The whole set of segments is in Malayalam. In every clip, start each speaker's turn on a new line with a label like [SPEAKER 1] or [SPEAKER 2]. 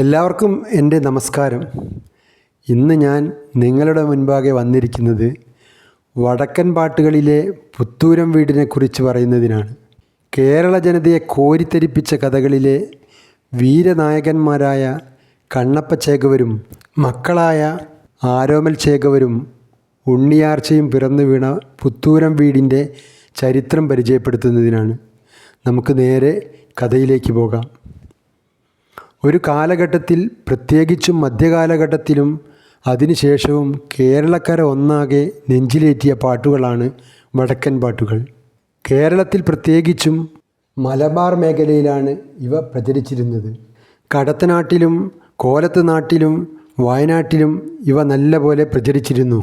[SPEAKER 1] എല്ലാവർക്കും എന്റെ നമസ്കാരം. ഇന്ന് ഞാൻ നിങ്ങളുടെ മുൻപാകെ വന്നിരിക്കുന്നത് വടക്കൻ പാട്ടുകളിലെ പുത്തൂരം വീടിനെക്കുറിച്ച് പറയുന്നതിനാണ്. കേരള ജനതയെ കോരിത്തരിപ്പിച്ച കഥകളിലെ വീരനായകന്മാരായ കണ്ണപ്പ ചേകവരും മക്കളായ ആരോമൽ ചേകവരും ഉണ്ണിയാർച്ചയും പിറന്നു വീണ പുത്തൂരം വീടിന്റെ ചരിത്രം പരിചയപ്പെടുത്തുന്നതിനാണ്. നമുക്ക് നേരെ കഥയിലേക്ക് പോകാം. ഒരു കാലഘട്ടത്തിൽ പ്രത്യേകിച്ചും മധ്യകാലഘട്ടത്തിലും അതിനുശേഷവും കേരളക്കര ഒന്നാകെ നെഞ്ചിലേറ്റിയ പാട്ടുകളാണ് വടക്കൻ പാട്ടുകൾ. കേരളത്തിൽ പ്രത്യേകിച്ചും മലബാർ മേഖലയിലാണ് ഇവ പ്രചരിച്ചിരുന്നത്. കടത്തനാട്ടിലും കോലത്ത് നാട്ടിലും വയനാട്ടിലും ഇവ നല്ലപോലെ പ്രചരിച്ചിരുന്നു.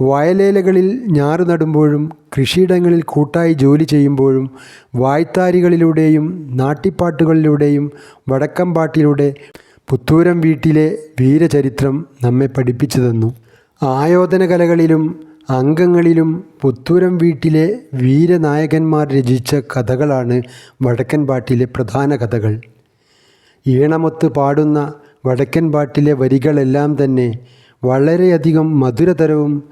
[SPEAKER 1] വയലേലകളിൽ ഞാറ് നടുമ്പോഴും കൃഷിയിടങ്ങളിൽ കൂട്ടായി ജോലി ചെയ്യുമ്പോഴും വായ്ത്താരികളിലൂടെയും നാട്ടിപ്പാട്ടുകളിലൂടെയും വടക്കംപാട്ടിലൂടെ പുത്തൂരം വീട്ടിലെ വീരചരിത്രം നമ്മെ പഠിപ്പിച്ചു തന്നു. ആയോധന കലകളിലും അംഗങ്ങളിലും പുത്തൂരം വീട്ടിലെ വീരനായകന്മാർ രചിച്ച കഥകളാണ് വടക്കൻ പാട്ടിലെ പ്രധാന കഥകൾ. ഈണമൊത്ത് പാടുന്ന വടക്കൻ പാട്ടിലെ വരികളെല്ലാം തന്നെ വളരെയധികം മധുരതരവും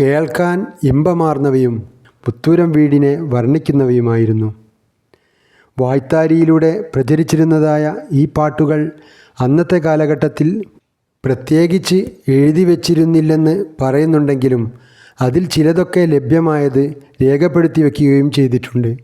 [SPEAKER 1] കേൾക്കാൻ ഇമ്പമാർന്നവയും പുത്തൂരം വീടിനെ വർണിക്കുന്നവയുമായിരുന്നു. വായ്ത്താരിയിലൂടെ പ്രചരിച്ചിരുന്നതായ ഈ പാട്ടുകൾ അന്നത്തെ കാലഘട്ടത്തിൽ പ്രത്യേകിച്ച് എഴുതി വച്ചിരുന്നില്ലെന്ന് പറയുന്നുണ്ടെങ്കിലും അതിൽ ചിലതൊക്കെ ലഭ്യമായത് രേഖപ്പെടുത്തി വയ്ക്കുകയും ചെയ്തിട്ടുണ്ട്.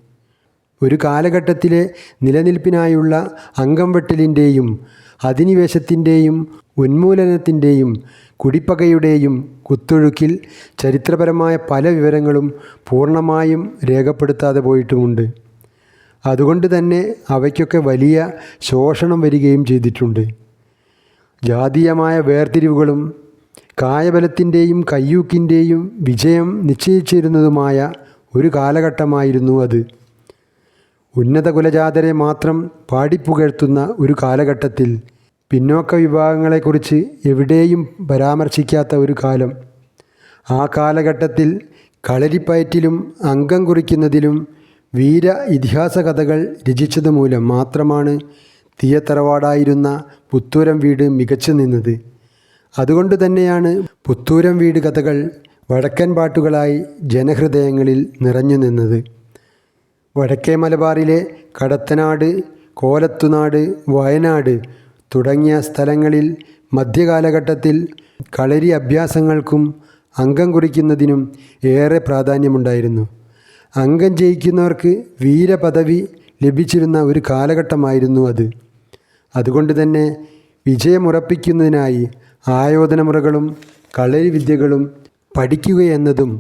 [SPEAKER 1] ഒരു കാലഘട്ടത്തിലെ നിലനിൽപ്പിനായുള്ള അംഗം വെട്ടലിന്റെയും അധിനിവേശത്തിന്റെയും ഉന്മൂലനത്തിന്റെയും കുടിപ്പകയുടെയും കുത്തൊഴുക്കിൽ ചരിത്രപരമായ പല വിവരങ്ങളും പൂർണമായും രേഖപ്പെടുത്താതെ പോയിട്ടുമുണ്ട്. അതുകൊണ്ട് തന്നെ അവയ്ക്കൊക്കെ വലിയ ശോഷണം വരികയും ചെയ്തിട്ടുണ്ട്. ജാതീയമായ വേർതിരിവുകളും കായബലത്തിന്റെയും കയ്യൂക്കിന്റെയും വിജയം നിശ്ചയിച്ചിരുന്നതുമായ ഒരു കാലഘട്ടമായിരുന്നു അത്. ഉന്നത കുലജാതരെ മാത്രം പാടിപ്പുകഴ്ത്തുന്ന ഒരു കാലഘട്ടത്തിൽ പിന്നോക്ക വിഭാഗങ്ങളെക്കുറിച്ച് എവിടെയും പരാമർശിക്കാത്ത ഒരു കാലം. ആ കാലഘട്ടത്തിൽ കളരിപ്പയറ്റിലും അംഗം കുറിക്കുന്നതിലും വീര ഇതിഹാസ കഥകൾ രചിച്ചത് മൂലം മാത്രമാണ് തീയത്തറവാടായിരുന്ന പുത്തൂരം വീട് മികച്ചു നിന്നത്. അതുകൊണ്ട് തന്നെയാണ് പുത്തൂരം വീട് കഥകൾ വടക്കൻ പാട്ടുകളായി ജനഹൃദയങ്ങളിൽ നിറഞ്ഞു നിന്നത്. വടക്കേ മലബാറിലെ കടത്തനാട് കോലത്തുനാട് വയനാട് തുടങ്ങിയ സ്ഥലങ്ങളിൽ മധ്യകാലഘട്ടത്തിൽ കളരി അഭ്യാസങ്ങൾക്കും അംഗം കുറിക്കുന്നതിനും ഏറെ പ്രാധാന്യമുണ്ടായിരുന്നു. അംഗം ജയിക്കുന്നവർക്ക് വീരപദവി ലഭിച്ചിരുന്ന ഒരു കാലഘട്ടമായിരുന്നു അത്. അതുകൊണ്ട് തന്നെ വിജയമുറപ്പിക്കുന്നതിനായി ആയോധനമുറകളും കളരി വിദ്യകളും പഠിക്കുകയെന്നതും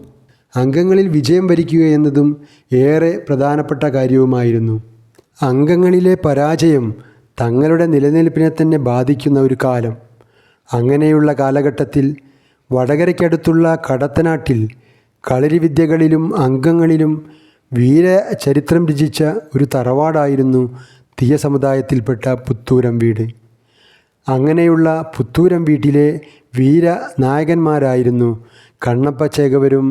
[SPEAKER 1] അംഗങ്ങളിൽ വിജയം വരിക്കുക എന്നതും ഏറെ പ്രധാനപ്പെട്ട കാര്യവുമായിരുന്നു. അംഗങ്ങളിലെ പരാജയം തങ്ങളുടെ നിലനിൽപ്പിനെ തന്നെ ബാധിക്കുന്ന ഒരു കാലം. അങ്ങനെയുള്ള കാലഘട്ടത്തിൽ വടകരയ്ക്കടുത്തുള്ള കടത്തനാട്ടിൽ കളരിവിദ്യകളിലും അംഗങ്ങളിലും വീര ചരിത്രം രചിച്ച ഒരു തറവാടായിരുന്നു തീയ സമുദായത്തിൽപ്പെട്ട പുത്തൂരം വീട്. അങ്ങനെയുള്ള പുത്തൂരം വീട്ടിലെ വീര നായകന്മാരായിരുന്നു കണ്ണപ്പ ചേകവരും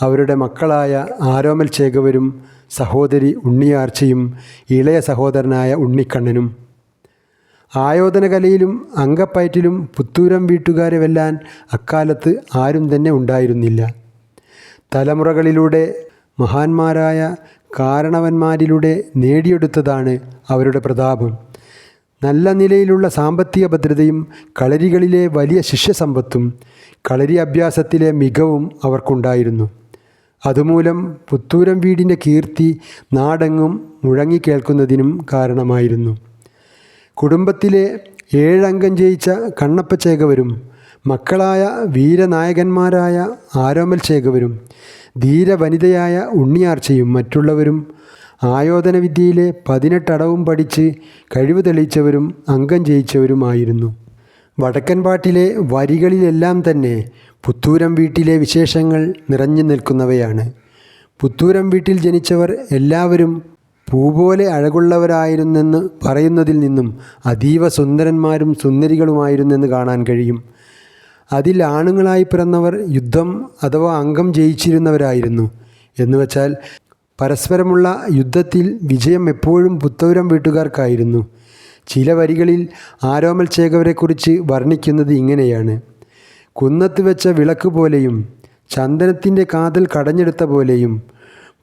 [SPEAKER 1] അവരുടെ മക്കളായ ആരോമൽ ചേകവരും സഹോദരി ഉണ്ണിയാർച്ചയും ഇളയ സഹോദരനായ ഉണ്ണിക്കണ്ണനും. ആയോധനകലയിലും അങ്കപ്പയറ്റിലും പുത്തൂരം വീട്ടുകാരെ വെല്ലാൻ അക്കാലത്ത് ആരും തന്നെ ഉണ്ടായിരുന്നില്ല. തലമുറകളിലൂടെ മഹാന്മാരായ കാരണവന്മാരിലൂടെ നേടിയെടുത്തതാണ് അവരുടെ പ്രതാപം. നല്ല നിലയിലുള്ള സാമ്പത്തിക ഭദ്രതയും കളരികളിലെ വലിയ ശിഷ്യസമ്പത്തും കളരി അഭ്യാസത്തിലെ മികവും അവർക്കുണ്ടായിരുന്നു. അതുമൂലം പുത്തൂരം വീടിന്റെ കീർത്തി നാടെങ്ങും മുഴങ്ങിക്കേൾക്കുന്നതിനും കാരണമായിരുന്നു. കുടുംബത്തിലെ ഏഴംഗം ജയിച്ച കണ്ണപ്പ ചേകവരും മക്കളായ വീരനായകന്മാരായ ആരോമൽ ചേകവരും ധീരവനിതയായ ഉണ്ണിയാർച്ചയും മറ്റുള്ളവരും ആയോധനവിദ്യയിലെ പതിനെട്ടടവും പഠിച്ച് കഴിവ് തെളിയിച്ചവരും അംഗം ജയിച്ചവരുമായിരുന്നു. വടക്കൻപാട്ടിലെ വരികളിലെല്ലാം തന്നെ പുത്തൂരം വീട്ടിലെ വിശേഷങ്ങൾ നിറഞ്ഞു നിൽക്കുന്നവയാണ്. പുത്തൂരം വീട്ടിൽ ജനിച്ചവർ എല്ലാവരും പൂപോലെ അഴകുള്ളവരായിരുന്നെന്ന് പറയുന്നതിൽ നിന്നും അതീവ സുന്ദരന്മാരും സുന്ദരികളുമായിരുന്നെന്ന് കാണാൻ കഴിയും. അതിൽ ആണുങ്ങളായി പിറന്നവർ യുദ്ധം അഥവാ അംഗം ജയിച്ചിരുന്നവരായിരുന്നു. എന്നുവച്ചാൽ പരസ്പരമുള്ള യുദ്ധത്തിൽ വിജയം എപ്പോഴും പുത്തൂരം വീട്ടുകാർക്കായിരുന്നു. ചില വരികളിൽ ആരോമൽ ചേകവരെക്കുറിച്ച് വർണിക്കുന്നത് ഇങ്ങനെയാണ്. കുന്നത്ത് വെച്ച വിളക്ക് പോലെയും ചന്ദനത്തിന്റെ കാതൽ കടഞ്ഞെടുത്ത പോലെയും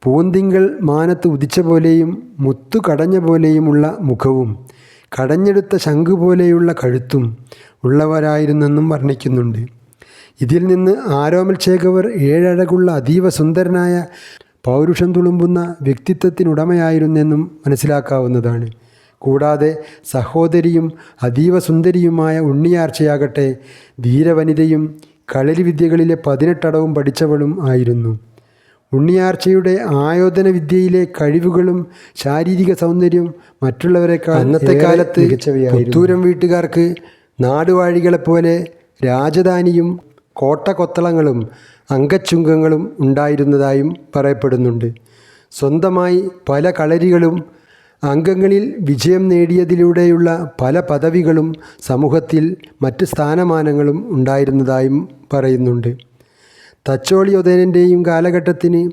[SPEAKER 1] പൂന്തിങ്കൾ മാനത്ത് ഉദിച്ച പോലെയും മുത്തു കടഞ്ഞ പോലെയുമുള്ള മുഖവും കടഞ്ഞെടുത്ത ശംഖു പോലെയുള്ള കഴുത്തും ഉള്ളവരായിരുന്നെന്നും വർണിക്കുന്നുണ്ട്. ഇതിൽ നിന്ന് ആരോമൽ ശേഖവർ ഏഴഴകുള്ള അതീവ സുന്ദരനായ പൗരുഷം തുളുമ്പുന്ന വ്യക്തിത്വത്തിനുടമയായിരുന്നെന്നും മനസ്സിലാക്കാവുന്നതാണ്. കൂടാതെ സഹോദരിയും അതീവ സുന്ദരിയുമായ ഉണ്ണിയാർച്ചയാകട്ടെ ധീരവനിതയും കളരി വിദ്യകളിലെ പതിനെട്ടടവും പഠിച്ചവളും ആയിരുന്നു. ഉണ്ണിയാർച്ചയുടെ ആയോധന വിദ്യയിലെ കഴിവുകളും ശാരീരിക സൗന്ദര്യവും മറ്റുള്ളവരെക്കാൾ അന്നത്തെ കാലത്ത് പുത്തൂരം വീട്ടുകാർക്ക് നാടുവാഴികളെപ്പോലെ രാജധാനിയും കോട്ടകൊത്തളങ്ങളും അംഗച്ചുങ്കങ്ങളും ഉണ്ടായിരുന്നതായും പറയപ്പെടുന്നുണ്ട്. സ്വന്തമായി പല കളരികളും അംഗങ്ങളിൽ വിജയം നേടിയതിലൂടെയുള്ള പല പദവികളും സമൂഹത്തിൽ മറ്റ് സ്ഥാനമാനങ്ങളും ഉണ്ടായിരുന്നതായും പറയുന്നുണ്ട്. തച്ചോളി ഉദയനന്റെയും കാലഘട്ടത്തിന്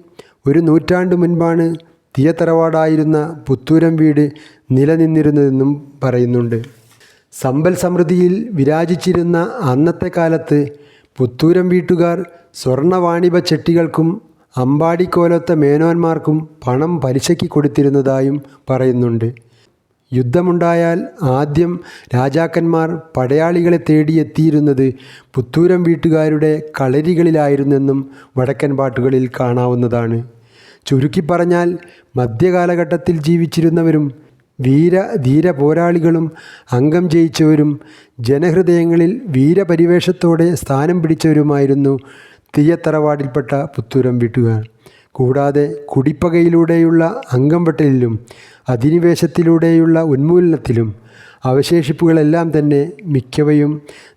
[SPEAKER 1] ഒരു നൂറ്റാണ്ട് മുൻപാണ് തീയത്തറവാടായിരുന്ന പുത്തൂരം വീട് നിലനിന്നിരുന്നതെന്നും പറയുന്നുണ്ട്. സമ്പൽ സമൃദ്ധിയിൽ വിരാജിച്ചിരുന്ന അന്നത്തെ കാലത്ത് പുത്തൂരം വീട്ടുകാർ സ്വർണവാണിഭ ചെട്ടികൾക്കും അമ്പാടിക്കോലത്ത മേനോന്മാർക്കും പണം പലിശയ്ക്ക് കൊടുത്തിരുന്നതായും പറയുന്നുണ്ട്. യുദ്ധമുണ്ടായാൽ ആദ്യം രാജാക്കന്മാർ പടയാളികളെ തേടിയെത്തിയിരുന്നത് പുത്തൂരം വീട്ടുകാരുടെ കളരികളിലായിരുന്നെന്നും വടക്കൻ പാട്ടുകളിൽ കാണാവുന്നതാണ്. ചുരുക്കി പറഞ്ഞാൽ മധ്യകാലഘട്ടത്തിൽ ജീവിച്ചിരുന്നവരും വീര ധീര പോരാളികളും അംഗം ജയിച്ചവരും ജനഹൃദയങ്ങളിൽ വീരപരിവേഷത്തോടെ സ്ഥാനം പിടിച്ചവരുമായിരുന്നു തീയത്തറവാടിൽപ്പെട്ട പുത്തൂരം വീട്ടുകാർ. കൂടാതെ കുടിപ്പകയിലൂടെയുള്ള അംഗം വെട്ടലിലും അധിനിവേശത്തിലൂടെയുള്ള ഉന്മൂലനത്തിലും അവശേഷിപ്പുകളെല്ലാം തന്നെ മിക്കവയും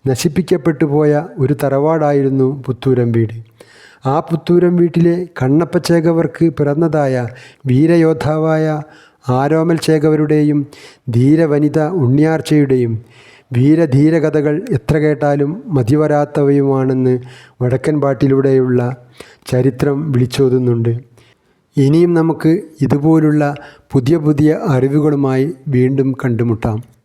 [SPEAKER 1] നശിപ്പിക്കപ്പെട്ടു പോയ ഒരു തറവാടായിരുന്നു പുത്തൂരം വീട്. ആ പുത്തൂരം വീട്ടിലെ കണ്ണപ്പ ചേകവർക്ക് പിറന്നതായ വീരയോദ്ധാവായ ആരോമൽ ചേകവരുടെയും ധീരവനിത ഉണ്ണിയാർച്ചയുടെയും വീരധീരകഥകൾ എത്ര കേട്ടാലും മതിവരാത്തവയുമാണെന്ന് വടക്കൻ പാട്ടിലൂടെയുള്ള ചരിത്രം വിളിച്ചോതുന്നുണ്ട്. ഇനിയും നമുക്ക് ഇതുപോലുള്ള പുതിയ പുതിയ അറിവുകളുമായി വീണ്ടും കണ്ടുമുട്ടാം.